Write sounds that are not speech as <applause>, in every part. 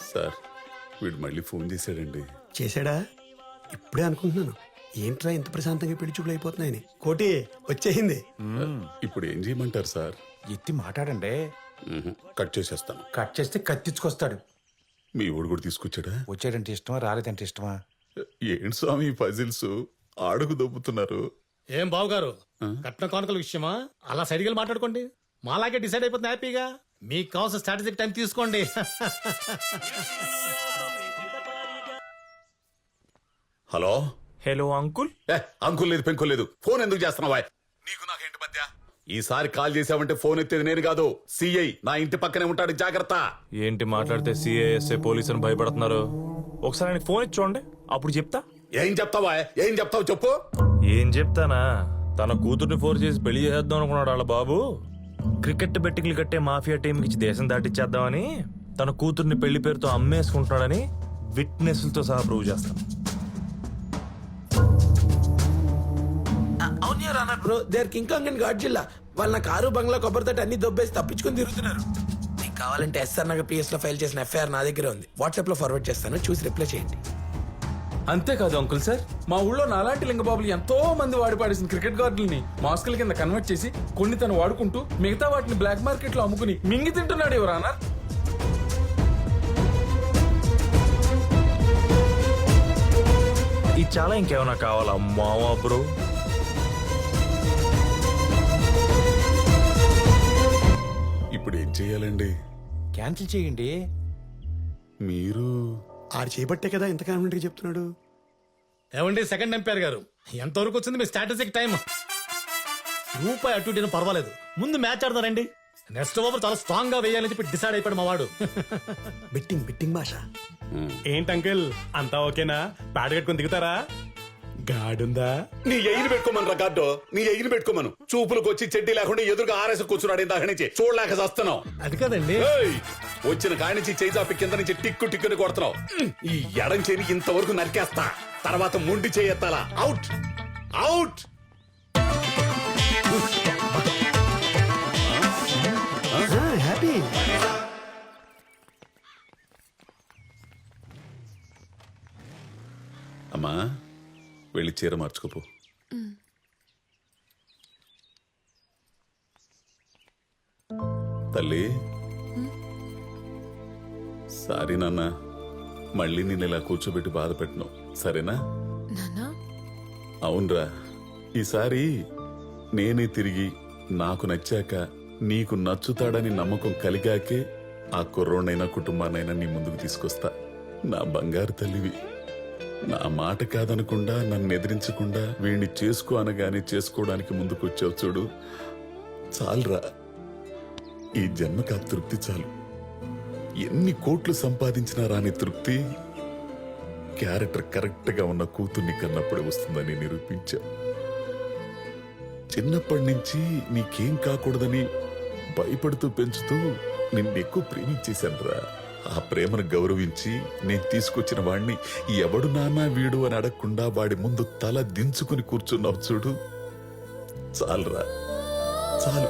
Sir వీడు మళ్ళీ phone చేశాడండి. చేశాడా? ఇప్పుడే అనుకుంటున్నాను. ఏంట్రా ఇంత ప్రశాంతంగా పెళ్ళి చూపులు అయిపోతున్నాయని. కోటి వచ్చేసింది. ఇప్పుడు ఏం చేయమంటారు సార్? ఎత్తి మాట్లాడండి. కట్ చేసేస్తాను. కట్ చేస్తే కత్తిచ్చుకొస్తాడు. మీ ఊడు కూడా తీసుకొచ్చాడా? వచ్చాడంటే ఇష్టమా రాలేదంటే ఇష్టమా? ఏంటి స్వామి పజిల్స్ ఆడుకు దొబ్బుతున్నారు. ఏం బావు గారు కట్న కానుకల విషయమా? అలా వెళ్ళి మాట్లాడుకోండి. మాలాగే డిసైడ్ అయిపోతుంది హ్యాపీగా. మీకు కావాల్సిన స్ట్రాటజిక్ టైం తీసుకోండి. హలో? Hello uncle? ఏ అంకుల్ లేదు పెంకుల్ లేదు. ఫోన్ ఎందుకు చేస్తున్నావా నీకు నాకేంటి మధ్య? ఈసారి కాల్ చేసావంటే ఫోన్ ఎత్తేది నేను కాదు. సిఐ నా ఇంటి పక్కనే ఉంటాడు జాగ్రత్త. ఏంటి మాట్లాడితే సిఐఎస్ఐ పోలీస్ అని భయపడుతున్నారు? ఒకసారి ఆయనకి ఫోన్ ఇచ్చి చూడండి అప్పుడు చెప్తా. ఏం చెప్తావా ఏం చెప్తావు చెప్పు. ఏం చెప్తానా? తన కూతుర్ని ఫోర్స్ చేసి పెళ్ళి చేద్దాం అనుకున్నాడు వాళ్ళ బాబు. క్రికెట్ బెట్టింగ్లు కట్టే మాఫియా టీంకి ఇచ్చి దేశం దాటిచ్చేద్దామని తన కూతుర్ని పెళ్ళి పేరుతో అమ్మేసుకుంటున్నాడని విట్నెస్లతో సహా ప్రూవ్ చేస్తాం అవును bro there King Kong and Godzilla వాళ్ళ నా కారు బంగ్లా కొబ్బరి తోట అన్ని దొబ్బేసి తప్పించుకొని తిరుగుతున్నారు. మీకు కావాలంటే ఎస్ఆర్ నగర్ పిఎస్లో ఫైల్ చేసిన ఎఫ్ఐఆర్ నా దగ్గర ఉంది. వాట్సాప్లో ఫార్వర్డ్ చేస్తాను. చూసి రిప్లై చేయండి. అంతేకాదు అంకుల్ సార్. మా ఊళ్ళో నాలాంటి లింగబాబులు ఎంతో మంది వాడి పాడేసిన క్రికెట్ గార్డుల్ని మాస్కుల కింద కన్వర్ట్ చేసి కొన్ని తను వాడుకుంటూ మిగతా వాటిని బ్లాక్ మార్కెట్లో అమ్ముకుని మింగి తింటున్నాడు ఎవరన్నా ఇది చాలా ఇంకేమైనా కావాలా మావా బ్రో? ఇప్పుడు ఏం చేయాలండి? క్యాన్సిల్ చేయండి. మీరు ఆడు చేపట్టే కదా ఇంత కాన్ఫిడెంట్గా చెప్తున్నాడు. ఏమండి సెకండ్ ఎంపైర్ గారు. ఎంతవరకు వచ్చింది మీ స్ట్రాటజిక్ టైం రూపాయి అటు ఇటు పర్వాలేదు. ముందు మ్యాచ్ ఆడతారండి నెక్స్ట్ ఓవర్ చాలా స్ట్రాంగ్గా వేయాలని చెప్పి డిసైడ్ అయిపోయాడు మా వాడు. <laughs> బెట్టింగ్ బెట్టింగ్ భాష. ఏంటి అంకిల్? అంతా ఓకేనా? ప్యాడ్ కట్టుకొని దిగుతారా? గాడుందా? నీ ఎయిని పెట్టుకోమను రికార్డు నీ ఎయిని పెట్టుకోమను. చూపులకు వచ్చి చెడ్డి లేకుండా ఎదురుగా ఆరేసి కూర్చున్నాడు ఇందాక నుంచి. చూడలేక చేస్తున్నావు. అది కదండి. వచ్చిన కాడి నుంచి చేయి చాపి కింద నుంచి టిక్కు టిక్కుని కొడుతున్నావు. ఈ ఎడం చేని ఇంతవరకు నరికేస్తా. తర్వాత ముండి చేయెత్తాలా అవుట్ అవుట్ హ్యాపీ. అమ్మా. వెళ్ళి చీర మార్చుకోపో. తల్లి. సారీ నాన్న మళ్ళీ నేను ఇలా కూర్చోబెట్టి బాధ పెట్టను. సరేనా? అవునరా. ఈసారి నేనే తిరిగి నాకు నచ్చాక నీకు నచ్చుతాడని నమ్మకం కలిగాకే ఆ కుర్రోనైనా కుటుంబానైనా నీ ముందుకు తీసుకొస్తా. నా బంగారు తల్లివి. నా మాట కాదనకుండా నన్ను ఎదిరించకుండా వీణ్ణి చేసుకో అనగానే చేసుకోవడానికి ముందుకొచ్చావు చూడు. చాలురా. ఈ జన్మకు ఆ తృప్తి చాలు. ఎన్ని కోట్లు సంపాదించినా రాని తృప్తి క్యారెక్టర్ కరెక్ట్గా ఉన్న కూతుర్ని కన్నప్పుడే వస్తుందని నిరూపించా. చిన్నప్పటి నుంచి నీకేం కాకూడదని భయపడుతూ పెంచుతూ నిన్నెక్కువ ప్రేమించేశానురా. ఆ ప్రేమను గౌరవించి నేను తీసుకొచ్చిన వాణ్ణి ఎవడు నానా వీడు అని అడగకుండా వాడి ముందు తల దించుకుని కూర్చున్నావు చూడు. చాలురా. చాలు.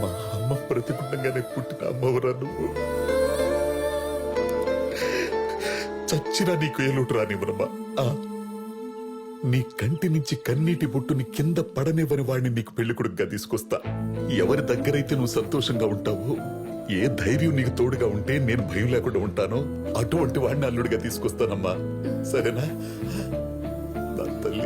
మా అమ్మ ప్రతికుండంగానే పుట్టిన అమ్మవరా నువ్వు. చచ్చినా నీకు ఏలుడు రానివ్వనమ్మా ఆ. నీ కంటి నుంచి కన్నీటి బొట్టుని కింద పడనివ్వని వాడిని నీకు పెళ్ళికొడుకుగా తీసుకొస్తా. ఎవరి దగ్గరైతే నువ్వు సంతోషంగా ఉంటావో ఏ ధైర్యం నీకు తోడుగా ఉంటే నేను భయం లేకుండా ఉంటానో అటువంటి వాడిని అల్లుడిగా తీసుకొస్తానమ్మా. సరేనా? నా తల్లి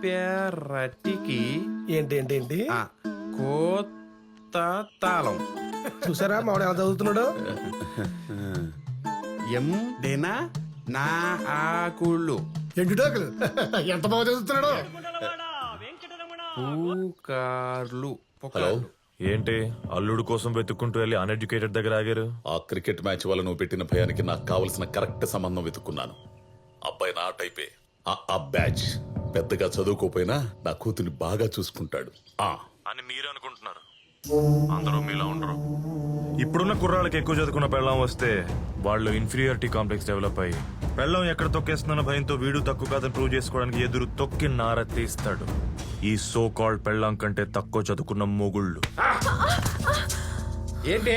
పేరటికి ఏంటి ఏంటి ఏంటి ఆ, కోత తాళం. చూసారా మావాడు ఎలా చదువుతున్నాడు? ఎం డేనా నా ఆకుళ్ళు. ఎండు డాకులు ఎంత బాగా చదువుతున్నాడు? పూకార్లు హలో. పుకార్లు. ఏంటి? అల్లుడు కోసం వెతుక్కుంటూ వెళ్ళి అన్ఎడ్యుకేటెడ్ దగ్గర ఆగారు? ఆ క్రికెట్ మ్యాచ్ వల్ల నువ్వు పెట్టిన భయానికి నాకు కావలసిన కరెక్ట్ సంబంధం వెతుక్కున్నాను. అబ్బాయి నా టైపే ఆ ఆ బ్యాచ్. పెద్దగా చదువుకోపోయినా నా కూతుని బాగా చూసుకుంటాడు. ఆ. అని మీరు అనుకుంటున్నారు. అందరూ మీలా ఉండరు. ఇప్పుడున్న కుర్రాళ్ళకి ఎక్కువ చదువుకున్న పెళ్ళం వస్తే వాళ్ళు ఇన్ఫీరియారిటీ కాంప్లెక్స్ డెవలప్ అయ్యి పెళ్ళం ఎక్కడ తొక్కేస్తున్న భయంతో వీడు తక్కువ కాదని ప్రూవ్ చేసుకోవడానికి ఎదురు తొక్కి నార తీస్తాడు. ఈ సో కాల్డ్ పెళ్ళం కంటే తక్కువ చదువుకున్న మొగుళ్ళు. ఏంటి?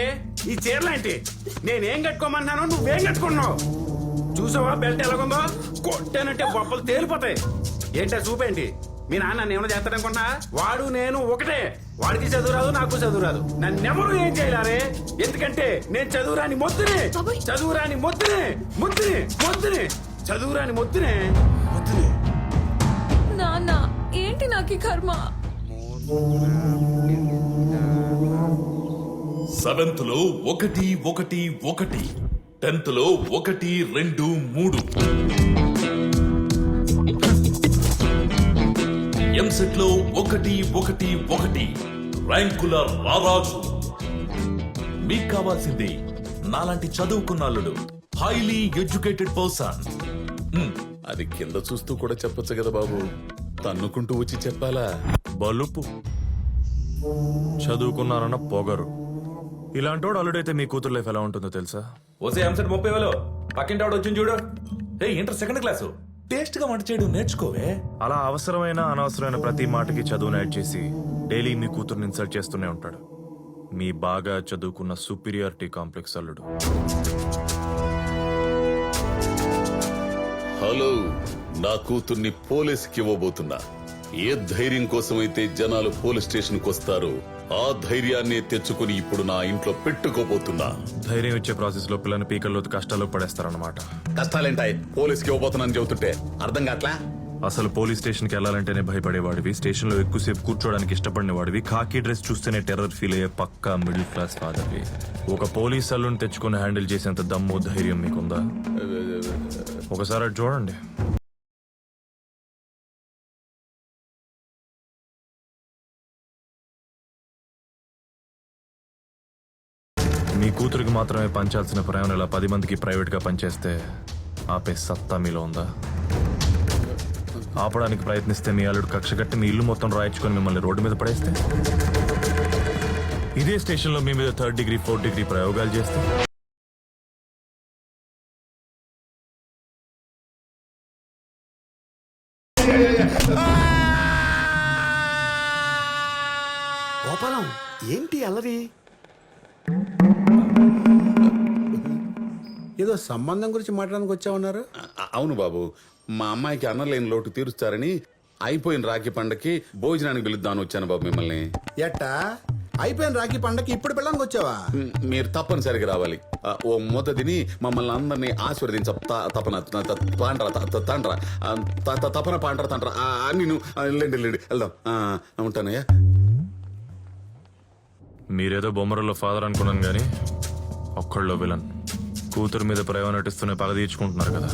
ఈ చీరలేంటి నేనేం కట్టుకోమన్నాను నువ్వేం కట్టుకున్నావు చూసావా? బెల్ట్ ఎలాగుందో? కొట్టానంటే బొప్పలు తేలిపోతాయి. ఏంటో చూపేంటి మీ నాన్న నన్ను ఏమైనా చేస్తాడనుకున్నా వాడు నేను ఒకటే. వాడికి చదువు రాదు నాకు చదువు రాదు. నన్నెవరు ఏం చేయలేరే? ఎందుకంటే నేను చదువురాని మొద్దునే. చదువురాని మొద్దునే. మొద్దునే మొద్దునే. చదువురాని మొద్దునే. మొద్దునే. నాన్న ఏంటి నాకు ఈ కర్మ? సెవెంత్లో ఒకటి ఒకటి ఒకటి. టెన్త్లో ఒకటి రెండు మూడు. ఎంసెట్లో ఒకటి ఒకటి ఒకటి. ర్యాంకుల రారాజు. మీకు కావాల్సింది నాలాంటి చదువుకున్నాళ్ళుడు హైలీ ఎడ్యుకేటెడ్ పర్సన్ అది కింద చూస్తూ కూడా చెప్పొచ్చు కదా బాబు. తన్నుకుంటూ వచ్చి చెప్పాలా? బలుపు. చదువుకున్నారన్న పొగరు. ఇలాంటోడు అల్లుడైతే మీ కూతురు లైఫ్ ఎలా ఉంటుందో తెలుసా? ఓసే ఎంసెట్ ముప్పై వేలు. పక్కింటి ఆవిడ వచ్చింది చూడు. ఏ ఇంటర్ సెకండ్ క్లాసు టేస్ట్గా వంట చేయడం నేర్చుకోవే. అలా అవసరమైన అనవసరమైన ప్రతి మాటకి చదువును యాడ్ చేసి డైలీ మీ కూతుర్ని ఇన్సల్ట్ చేస్తూనే ఉంటాడు. మీ బాగా చదువుకున్న సుపీరియారిటీ కాంప్లెక్స్ అల్లుడు. హలో నా కూతుర్ని పోలీసుకి ఇవ్వబోతున్నా. ఏ ధైర్యం కోసమైతే జనాలు పోలీస్ స్టేషన్కి వస్తారో ఆ ధైర్యాన్ని తెచ్చుకుని ఇప్పుడు నా ఇంట్లో పెట్టుకోబోతున్నా. ధైర్యం ఇచ్చే ప్రాసెస్లో పిల్లని పీకల్లో కష్టాలు పడేస్తారన్నమాట. కష్టాలేంటాయి? పోలీస్కి ఇవ్వబోతున్నాను చెబుతుంటే అర్థం కావట్లా? అసలు పోలీస్ స్టేషన్కి వెళ్ళాలంటేనే భయపడేవాడివి స్టేషన్లో ఎక్కువసేపు కూర్చోడానికి ఇష్టపడిన వాడివి కాకి డ్రెస్ చూస్తేనే టెర్రర్ ఫీల్ అయ్యే పక్కా మిడిల్ క్లాస్ ఫాదర్వి. ఒక పోలీస్ అల్లుని తెచ్చుకుని హ్యాండిల్ చేసేంత దమ్ము ధైర్యం మీకుందా? ఒకసారి చూడండి. మీ కూతురికి మాత్రమే పంచాల్సిన ప్రేమను ఇలా పది మందికి ప్రైవేట్గా పనిచేస్తే ఆపే సత్తా మీలో ఉందా? ఆపడానికి ప్రయత్నిస్తే మీ అల్లుడు కక్ష కట్టి మీ ఇల్లు మొత్తం రాయించుకొని మిమ్మల్ని రోడ్డు మీద పడేస్తే? ఇదే స్టేషన్లో మీ మీద థర్డ్ డిగ్రీ ఫోర్త్ డిగ్రీ ప్రయోగాలు చేస్తే? గోపాలం ఏంటి అల్లరి? ఏదో సంబంధం గురించి మాట్లాడడానికి వచ్చామన్నారు అవును బాబు. మా అమ్మాయికి అన్నలేని లోటు తీరుస్తారని అయిపోయిన రాఖీ పండక్కి భోజనానికి పిలుద్దామని వచ్చాను బాబు మిమ్మల్ని. ఎట్టా? అయిపోయిన రాఖీ పండగకి ఇప్పుడు పిల్లడానికి వచ్చావా? మీరు తప్పనిసరిగా రావాలి. ఆ, ఓ ముద్ద తిని మమ్మల్ని అందరినీ ఆశీర్వదించ తపన పాండ్రా తండ్రా ఆ, త- త- తపన పాండ్రా తండ్రా. ఆ, వెళ్ళండి వెళ్ళండి వెళ్దాం. ఉంటానయ్యా. మీరేదో బొమ్మరలో ఫాదర్ అనుకున్నాను కానీ ఒక్కళ్ళో విలన్. కూతురు మీద ప్రేమ నటిస్తూనే పగ తీర్చుకుంటున్నారు కదా.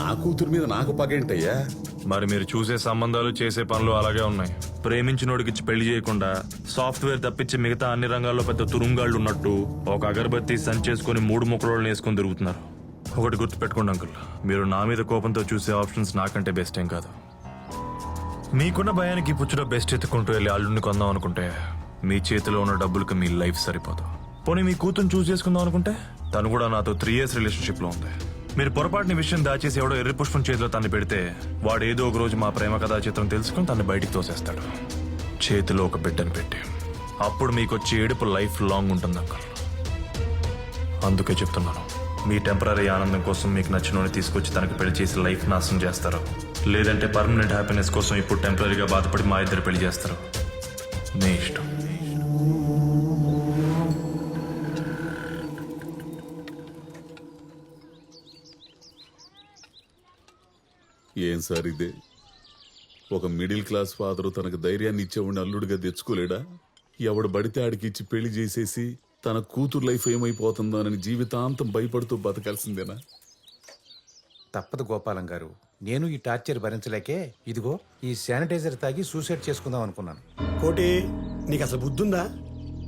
నా కూతురు మీద నాకు పగేంటయ్యా మరి మీరు చూసే సంబంధాలు చేసే పనులు అలాగే ఉన్నాయి. ప్రేమించినోడికి పెళ్ళి చేయకుండా సాఫ్ట్వేర్ తప్పించి మిగతా అన్ని రంగాల్లో పెద్ద తురుంగాళ్ళు ఉన్నట్టు ఒక అగరబత్తి సంచేసుకొని మూడు ముక్కలు వేసుకొని తిరుగుతున్నారు. ఒకటి గుర్తుపెట్టుకోండి అంకుల్ మీరు నా మీద కోపంతో చూసే ఆప్షన్స్ నాకంటే బెస్ట్ ఏం కాదు. మీకున్న భయానికి పుచ్చులో బెస్ట్ ఎత్తుకుంటూ వెళ్ళి అల్లుడిని కొందాం అనుకుంటే మీ చేతిలో ఉన్న డబ్బులకు మీ లైఫ్ సరిపోదు. పోనీ మీ కూతురు చూస్ చేసుకుందాం అనుకుంటే? తను కూడా నాతో త్రీ ఇయర్స్ రిలేషన్షిప్లో ఉంది. మీరు పొరపాటుని విషయం దాచేసి ఎవడో ఎర్రి పుష్పం చేతిలో తన్ని పెడితే వాడు ఏదో ఒక రోజు మా ప్రేమ కథా చిత్రం తెలుసుకుని తన్ని బయటికి తోసేస్తాడు. చేతిలో ఒక బిడ్డను పెట్టి. అప్పుడు మీకు వచ్చే ఏడుపు లైఫ్ లాంగ్ ఉంటుంది అంకల్ అందుకే చెప్తున్నాను మీ టెంపరీ ఆనందం కోసం మీకు నచ్చినోని తీసుకొచ్చి తనకు పెళ్ళి చేసి లైఫ్ నాశనం చేస్తారు. లేదంటే పర్మనెంట్ హ్యాపీనెస్ కోసం ఇప్పుడు టెంపరీగా బాధపడి మా ఇద్దరు పెళ్ళి చేస్తారు. నీ ఇష్టం. ఏం సార్ ఇదే? ఒక మిడిల్ క్లాస్ ఫాదరు తనకు ధైర్యాన్ని ఇచ్చేవాడిని అల్లుడిగా తెచ్చుకోలేడా? ఎవడు బడితే ఆడికి ఇచ్చి పెళ్ళి చేసేసి తన కూతురు లైఫ్ ఏమైపోతుందోనని జీవితాంతం భయపడుతూ బతకాల్సిందేనా? తప్పదు గోపాలం గారు. నేను ఈ టార్చర్ భరించలేకే ఇదిగో ఈ శానిటైజర్ తాగి సూసైడ్ చేసుకుందాం అనుకున్నాను. కోటి నీకు అసలు బుద్ధుందా?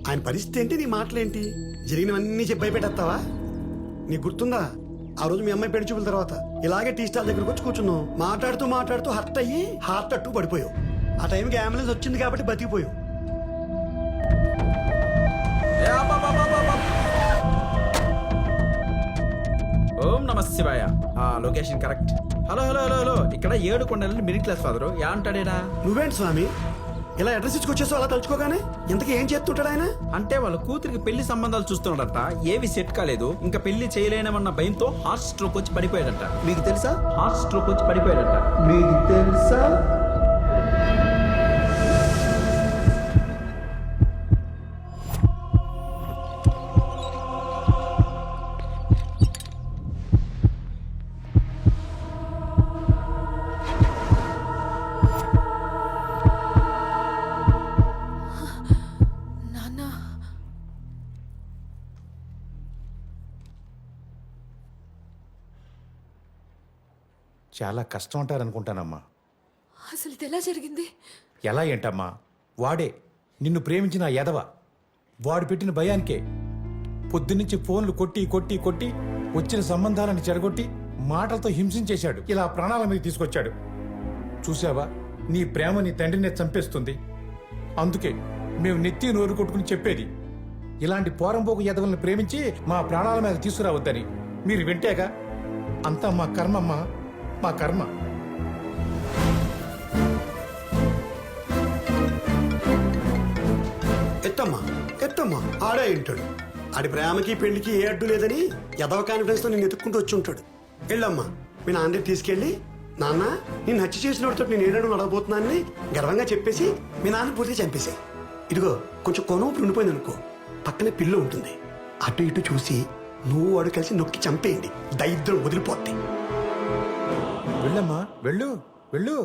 ఆయన పరిస్థితి ఏంటి నీ మాటలేంటి? జరిగినవన్నీ చెప్పి భయపెట్టేస్తావా? నీకు గుర్తుందా? ఆ రోజు మీ అమ్మాయి పెళ్ళి తర్వాత ఇలాగే టీ స్టాల్ దగ్గరకు వచ్చి కూర్చున్నాం. మాట్లాడుతూ మాట్లాడుతూ హర్ట్ అయ్యి హార్ట్ అట్టు పడిపోయావు. ఆ టైంకి అంబులెన్స్ వచ్చింది కాబట్టి బతికిపోయావు. ఓం నమస్ శివాయ. ఆ location correct hello hello hello hello. ఇక్కడ ఏడు కొండలని మిడిల్ క్లాస్ ఫాదరు. యా అంటాడేనా నువ్వేంటి స్వామి? ఇలా అడ్రస్ ఇచ్చుకొచ్చేసావు అలా తలుచుకోగానే? ఇంతకీ ఏం చేస్తుంటాడు ఆయన? అంటే వాళ్ళ కూతురికి పెళ్ళి సంబంధాలు చూస్తున్నాడట. ఏవి సెట్ కాలేదు. ఇంకా పెళ్ళి చేయలేనమన్న భయంతో హార్ట్ స్ట్రోక్ వచ్చి పడిపోయాడట. మీకు తెలుసా? హార్ట్ స్ట్రోక్ వచ్చి పడిపోయాడట. మీకు తెలుసా? చాలా కష్టం అంటారనుకుంటానమ్మా అసలు ఇది ఎలా జరిగింది? ఎలా ఏంటమ్మా? వాడే నిన్ను ప్రేమించిన ఆ ఎదవ వాడు పెట్టిన భయానికే పొద్దున్నుంచి ఫోన్లు కొట్టి కొట్టి కొట్టి వచ్చిన సంబంధాలను చెడగొట్టి మాటలతో హింసించేశాడు. ఇలా ప్రాణాల మీద తీసుకొచ్చాడు. చూసావా నీ ప్రేమ నీ తండ్రినే చంపేస్తుంది. అందుకే మేము నెత్తి నోరు కొట్టుకుని చెప్పేది ఇలాంటి పోరంపోకు ఎదవల్ని ప్రేమించి మా ప్రాణాల మీద తీసుకురావద్దని. మీరు వింటేగా అంతా మా కర్మమ్మా. మా కర్మ. ఎత్తమ్మా ఎత్తమ్మా ఆడే ఉంటాడు ఆడి ప్రేమకి పెళ్ళికి ఏ అడ్డు లేదని ఎదవ కాన్ఫిడెన్స్తో నేను ఎత్తుక్కుంటూ వచ్చి ఉంటాడు. వెళ్ళమ్మా మీ నాన్న తీసుకెళ్ళి నాన్న నేను హత్య చేసినోడితో నేను ఏడాడు నడవబోతున్నానని గర్వంగా చెప్పేసి మీ నాన్న పూర్తిగా చంపేశాయి. ఇదిగో కొంచెం కొనవు ఉండిపోయింది అనుకో. పక్కనే పిల్ల ఉంటుంది. అటు ఇటు చూసి నువ్వు వాడు కలిసి నొక్కి చంపేయండి. దరిద్రం వదిలిపోద్ది. వెళ్ళమ్మా వెళ్ళు వెళ్ళు.